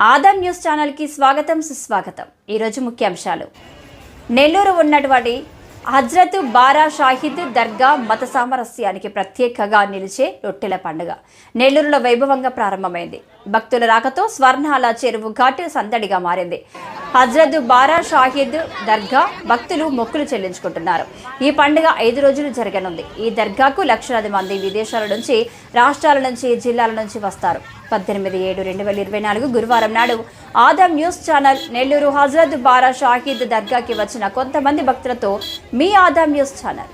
Adam news ఛానల్కి స్వాగతం సుస్వాగతం. ఈరోజు ముఖ్యాంశాలు. నెల్లూరు ఉన్నటువంటి హజ్రత్ బారా షాహిద్ దర్గా మత సామరస్యానికి ప్రత్యేకగా నిలిచే రొట్టెల పండుగ నెల్లూరులో వైభవంగా ప్రారంభమైంది. భక్తుల రాకతో స్వర్ణాల చెరువు ఘాటు సందడిగా మారింది. హజ్రత్ బారా షాహిద్ దర్గా భక్తులు మొక్కులు చెల్లించుకుంటున్నారు. ఈ పండుగ ఐదు రోజులు జరగనుంది. ఈ దర్గాకు లక్షలాది మంది విదేశాల నుంచి రాష్ట్రాల నుంచి జిల్లాల నుంచి వస్తారు. పద్దెనిమిది ఏడు రెండు వేల ఇరవై నాలుగు గురువారం నాడు Adam news channel Nellore Hazrat Bara Shahid దర్గాకి వచ్చిన కొంతమంది భక్తులతో మీ ఆదాం న్యూస్ ఛానల్.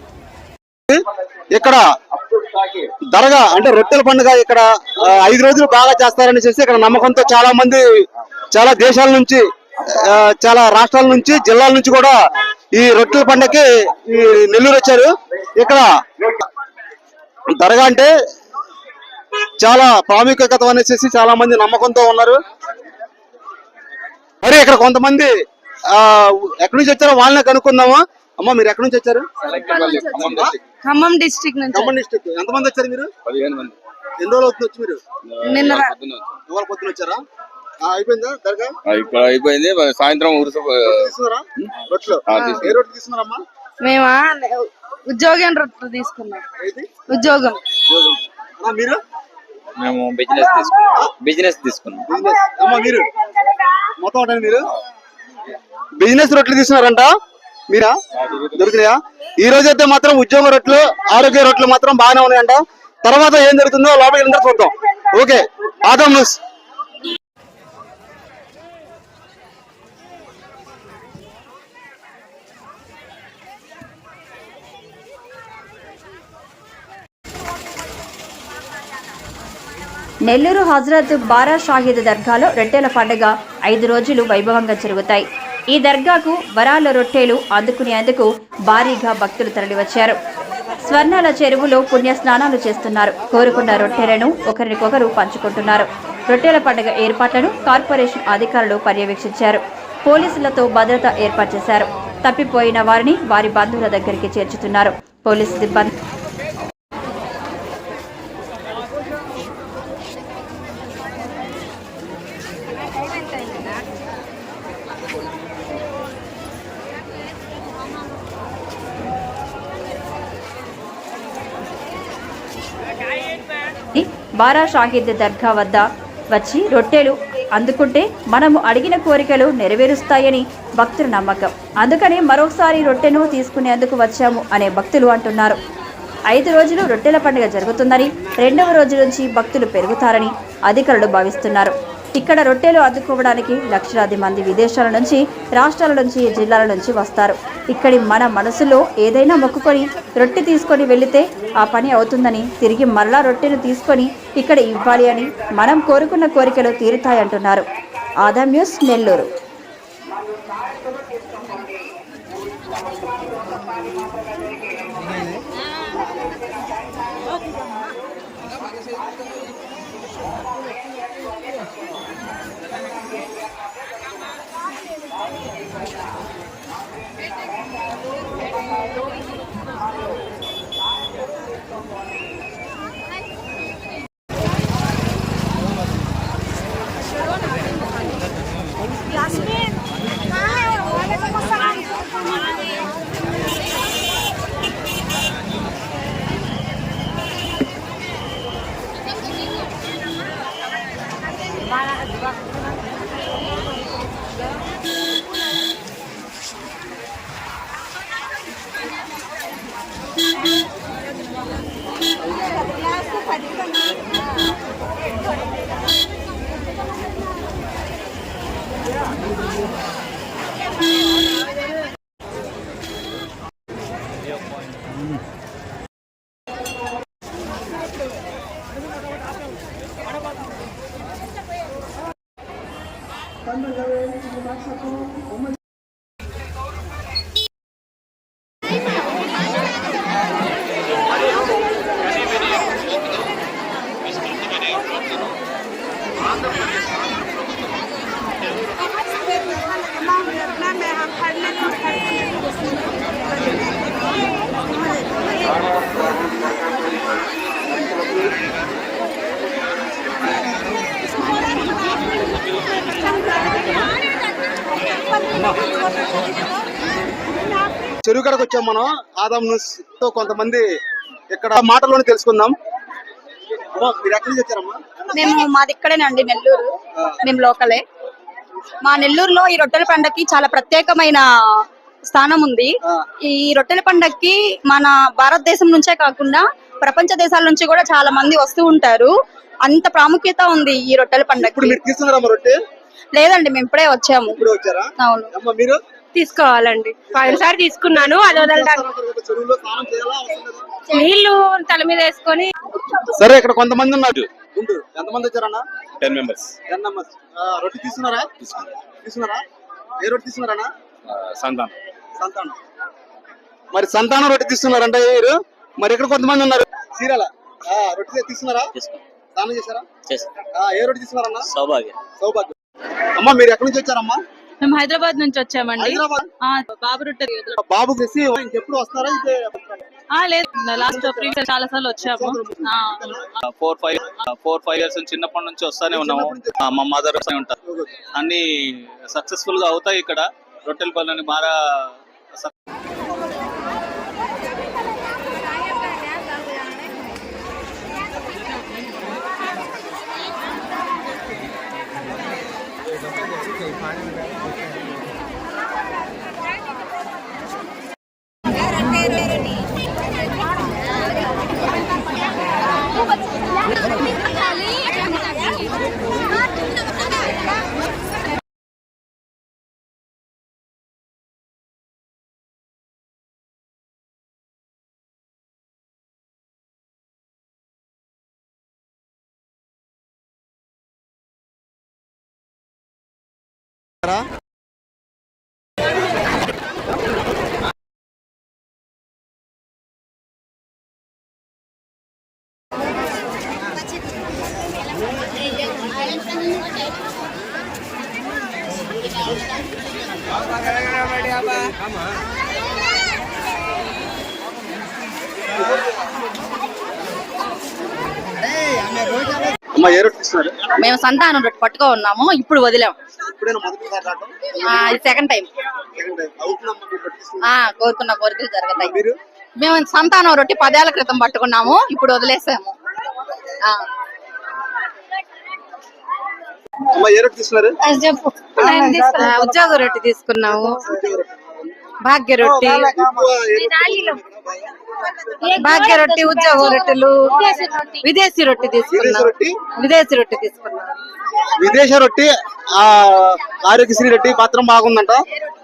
ఇక్కడ దర్గా అంటే రొట్టెల పండుగ ఇక్కడ ఐదు రోజులు బాగా చేస్తారని చూసి ఇక్కడ నమ్మకంతో చాలా మంది చాలా దేశాల నుంచి చాలా రాష్ట్రాల నుంచి జిల్లాల నుంచి కూడా ఈ రొట్టెల పండుగకి ఈ నెల్లూరు వచ్చారు. ఇక్కడ దర్గా అంటే చాలా ప్రాముఖ్యత అనేసి చాలా మంది నమ్మకంతో ఉన్నారు. మరి ఇక్కడ కొంతమంది ఆ ఎక్కడి నుంచి వచ్చారో వాళ్ళనే కనుక్కుందామా? అమ్మ మీరు ఎక్కడి నుంచి వచ్చారు? ఖమ్మం డిస్ట్రిక్ట్ నుంచి. ఖమ్మం డిస్ట్రిక్ట్. ఎంతమంది వచ్చారు మీరు? పదిహేను మంది. ఎన్ని రోజులు వచ్చి మీరు? నిన్న పొద్దున వచ్చారా? అయిపోయిందా దర్గా? ఆ, ఇక్కడ అయిపోయింది. సాయంత్రం తీసుకున్నారమ్మా? మేమా? ఉద్యోగం రొట్టెలు తీసుకున్నాం. ఉద్యోగం. మీరు? మేము బిజినెస్ తీసుకున్నాం బిజినెస్ తీసుకున్నాం. బిజినెస్. అమ్మా మీరు? మొత్తం మీరు? బిజినెస్ రొట్లు తీసుకున్నారంట మీరా? దొరికినాయా? ఈ రోజు అయితే మాత్రం ఉద్యోగ రొట్లు ఆరోగ్య రొట్లు మాత్రం బాగానే ఉన్నాయంట. తర్వాత ఏం జరుగుతుందో లోపలికి చూద్దాం. ఓకే. ఆదం న్యూస్. నెల్లూరు హజరత్ బారా షాహిద్ దర్గాలో రొట్టెల పండుగ ఐదు రోజులు వైభవంగా జరుగుతాయి. ఈ దర్గాకు వరాల రొట్టెలు అందుకునేందుకు భారీగా భక్తులు తరలివచ్చారు. స్వర్ణాల చెరువులో పుణ్య స్నానాలు చేస్తున్నారు. కోరుకున్న రొట్టెలను ఒకరికొకరు పంచుకుంటున్నారు. రొట్టెల పండుగ ఏర్పాట్లను కార్పొరేషన్ అధికారులు పర్యవేక్షించారు. పోలీసులతో భద్రత ఏర్పాటు చేశారు. తప్పిపోయిన వారిని వారి బంధువుల దగ్గరికి చేర్చుతున్నారు. పోలీసు సిబ్బంది బారా షాహిద్ దర్గా వద్ద వచ్చి రొట్టెలు అందుకుంటే మనము అడిగిన కోరికలు నెరవేరుస్తాయని భక్తుల నమ్మకం. అందుకని మరోసారి రొట్టెను తీసుకునేందుకు వచ్చాము అనే భక్తులు అంటున్నారు. ఐదు రోజులు రొట్టెల పండుగ జరుగుతుందని రెండవ రోజు నుంచి భక్తులు పెరుగుతారని అధికారులు భావిస్తున్నారు. ఇక్కడ రొట్టెలు అందుకోవడానికి లక్షలాది మంది విదేశాల నుంచి రాష్ట్రాల నుంచి జిల్లాల నుంచి వస్తారు. ఇక్కడి మన మనసులో ఏదైనా మొక్కుకొని రొట్టె తీసుకొని వెళితే ఆ పని అవుతుందని తిరిగి మరలా రొట్టెను తీసుకొని ఇక్కడ ఇవ్వాలి అని మనం కోరుకున్న కోరికలు తీరుతాయంటున్నారు Adam news Nellore Cuando lo ven, se va a sacar, ¿cómo కడకు వచ్చాం మనం. ఆదాం తో కొంతమంది ఇక్కడ మాటల్లోనే తెలుసుకుందాం. అమ్మా, మీరు ఎక్కడి నుంచి వచ్చారమ్మా? మేము మాది ఇక్కడేనండి నెల్లూరు. మేము లోకలే. మా నెల్లూరులో ఈ రొట్టెల పండగకి చాలా ప్రత్యేకమైన స్థానం ఉంది. ఈ రొట్టెల పండగకి మన భారతదేశం నుంచే కాకుండా ప్రపంచ దేశాల నుంచి కూడా చాలా మంది వస్తూ ఉంటారు. అంత ప్రాముఖ్యత ఉంది ఈ రొట్టెల ఇప్పుడు పండగకి మీరు తీసుకున్నారమ్మా రొట్టె? లేదండి మేము ఇప్పుడే వచ్చాము. ఇప్పుడు వచ్చారా? అవును. అమ్మా మీరు? తీసుకోవాలండి. పోయినసారి తీసుకున్నాను అది వదలడానికి? నీళ్ళు తల మీద వేసుకొని సరే ఇక్కడ కొంతమంది ఉన్నారు. గుంటూరు ఎంతమంది వచ్చారన్నా? టెన్ మెంబర్స్ టెన్ మెంబర్స్ రొట్టె తీసుకున్నారా? తీసుకున్నారా? ఏ రొట్టె తీసుకున్నారన్నా? సంతానం. సంతానం. మరి సంతానం రొట్టె తీసుకున్నారంటే మీరు? మరి ఇక్కడ కొంతమంది ఉన్నారు. సీరియల్ రొట్టె తీసుకున్నారా? స్నానం చేశారా? ఆ, ఏ రొట్టె తీసుకున్నారన్నా? సౌభాగ్య. సౌభాగ్యం. అమ్మా మీరు ఎక్కడి నుంచి వచ్చారమ్మా? మేము హైదరాబాద్ నుంచి వచ్చామండి. హైదరాబాద్? బాబు రొట్టె వస్తారా? లేదు. లాస్ట్ ప్రీవియస్ చాలా సార్లు వచ్చాము. Four five four five years చిన్నప్పటి నుంచి వస్తానే ఉన్నాము. మా మదర్ ఉంటారు. అన్ని సక్సెస్ఫుల్గా అవుతాయి ఇక్కడ. రొట్టెల పనులని బాగా అమ్మా ఏ రొట్టె తీసుకున్నారు మేము సంతానం రొట్టె పట్టుకో ఉన్నాము ఇప్పుడు వదిలాం సెకండ్ టైం కోరుకున్న కోరికలు జరుగుతాయి. మేము సంతానం రొట్టె పదేళ్ళ క్రితం పట్టుకున్నాము ఇప్పుడు వదిలేసాము. ఉద్యోగ రొట్టె తీసుకున్నాము. భాగ్య రొట్టె. భాగ్య రొట్టె ఉద్యోగ రొట్టెలు. విదేశీ రొట్టె. విదేశీ తీసుకున్నాం. రొట్టె? విదేశీ రొట్టె తీసుకున్నాం. విదేశ రొట్టె ఆ ఆరోగ్యశ్రీ రొట్టె పాత్రం బాగుందంట.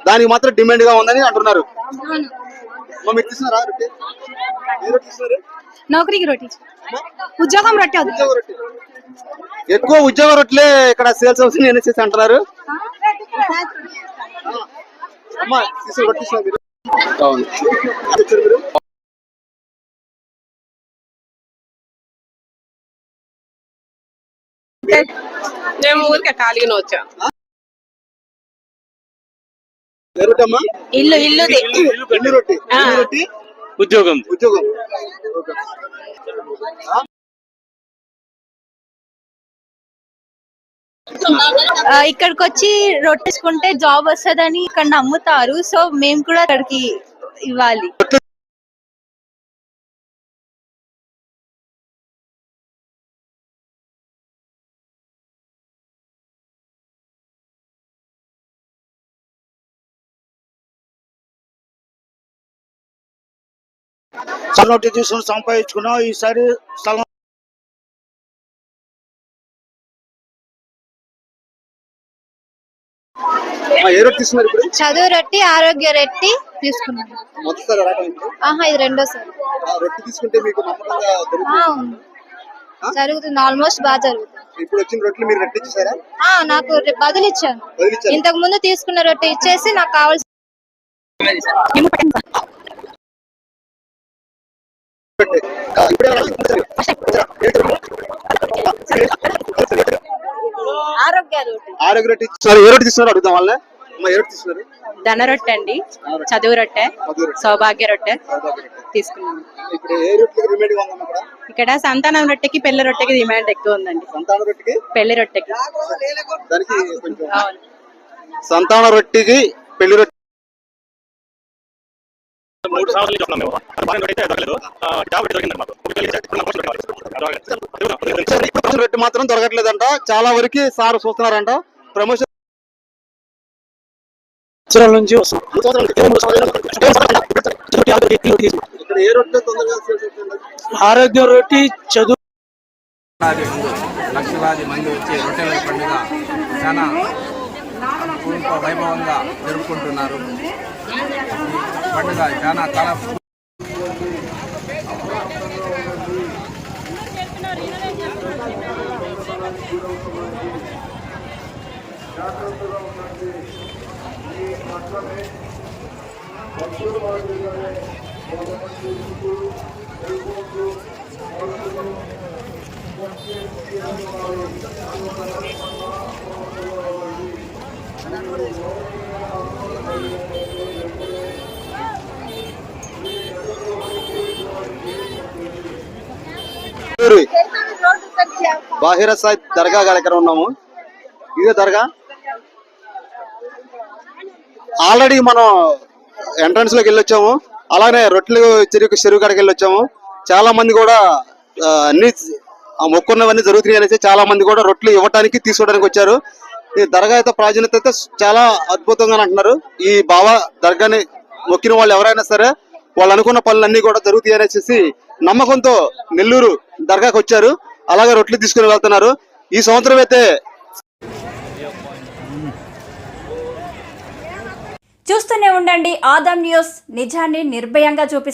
దానికి మాత్రం డిమాండ్గా ఉందని అంటున్నారు. నౌకరికి రొట్టి. ఉద్యోగం రొట్టె ఎక్కువ ఉద్యోగ రొట్టెలే ఇక్కడ సేల్స్ అవుతుంది అనేసి అంటున్నారు. అమ్మా తీసుకుని రొట్టె మేము ఊరికే ఖాళీగా వచ్చాం. ఇల్లు ఇల్లుది రొట్టె. రొట్టె. ఉద్యోగం. ఉద్యోగం. ఇక్కడికి వచ్చి రొట్టెసుకుంటే జాబ్ వస్తుందని ఇక్కడ నమ్ముతారు. సో మేము కూడా అక్కడికి ఇవ్వాలి. స్థలం తీసుకుని సంపాదించుకున్నాం ఈసారి స్థలం అమ్మా, ఏ రొట్టె తీసుకున్నారు ఇప్పుడు? చదువు రొట్టి ఆరోగ్య రొట్టి తీసుకున్నాను. మొదటిసారి రావటం ఇప్పుడు? ఆహా ఇది రెండోసారి. ఆ రొట్టె తీసుకుంటే మీకు నమ్మకంగా దొరుకుతుంది? ఆ, ఉంది. జరుగుతుంది ఆల్మోస్ట్ బాగా జరుగుతుంది. ఇప్పుడు వచ్చిన రొట్టెలు మీరు రొట్టె ఇచ్చేసారా? ఆ, నాకు రే- బదులు ఇచ్చాను వదిలిచ్చారు ఇంతకు ముందు తీసుకున్న రొట్టె ఇచ్చేసి నాకు కావాల్సిన. ఆరోగ్య రొట్టె ఏ అడుగుదాం వాళ్ళ ధన రొట్టె అండి. చదువు రొట్టె సౌభాగ్య రొట్టె ఇక్కడ? సంతానం రొట్టెకి పెళ్ళి రొట్టెకి డిమాండ్ ఎక్కువ ఉందండి. సంతాన రొట్టెకి? పెళ్ళి రొట్టెకి. దానికి కొంచెం అవును. సంతాన రొట్టెకి పెళ్ళి రొట్టె మూడు సంవత్సరాల మేము. అయితే దొరకలేదు. జాబ్ దొరికింది మాకు. ప్రమోషన్ మాత్రం దొరకట్లేదంట. చాలా వరకు సార్ చూస్తున్నారంట. ప్రమోషన్ నుంచి? ఆరోగ్య రొట్టి చదువు లక్షలాది మంది వచ్చి రొట్టెల పండుగ చాలా వైభవంగా జరుపుకుంటున్నారు. ఈ పండుగ చాలా కళ ఊరి బాహిర సాయి దర్గా గారి దగ్గర ఉన్నాము? ఇదే దర్గా? ఆల్రెడీ మనం ఎంట్రన్స్లోకి వెళ్ళొచ్చాము. అలానే రొట్టెలు చెరుకు చెరువు కాడికి వెళ్ళొచ్చాము. చాలా మంది కూడా అన్ని మొక్కున్నవన్నీ జరుగుతున్నాయి అనేసి చాలా మంది కూడా రొట్టెలు ఇవ్వటానికి తీసుకోవడానికి వచ్చారు. ఈ దర్గా అయితే ప్రాధాన్యత అయితే చాలా అద్భుతంగా అంటున్నారు. ఈ బాబా దర్గాని మొక్కిన వాళ్ళు ఎవరైనా సరే వాళ్ళు అనుకున్న పనులన్నీ కూడా జరుగుతాయి అనేసి నమ్మకంతో నెల్లూరు దర్గాకు వచ్చారు. అలాగే రొట్లు తీసుకుని వెళ్తున్నారు. ఈ సంవత్సరం అయితే చూస్తూనే ఉండండి. ఆదాం న్యూస్ నిజాన్ని నిర్భయంగా చూపిస్తుంది.